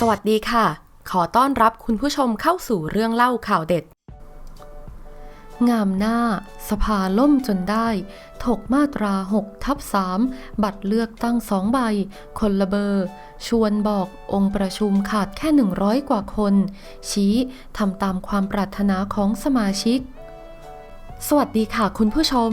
สวัสดีค่ะ ขอต้อนรับคุณผู้ชมเข้าสู่เรื่องเล่าข่าวเด็ด งามหน้า สภาล่มจนได้ ถกมาตรา 6 ทับ 3 บัตรเลือกตั้งสองใบ คนละเบอร์ ชวนบอกองค์ประชุมขาดแค่ 100 กว่าคน ชี้ทำตามความปรารถนาของสมาชิก สวัสดีค่ะคุณผู้ชม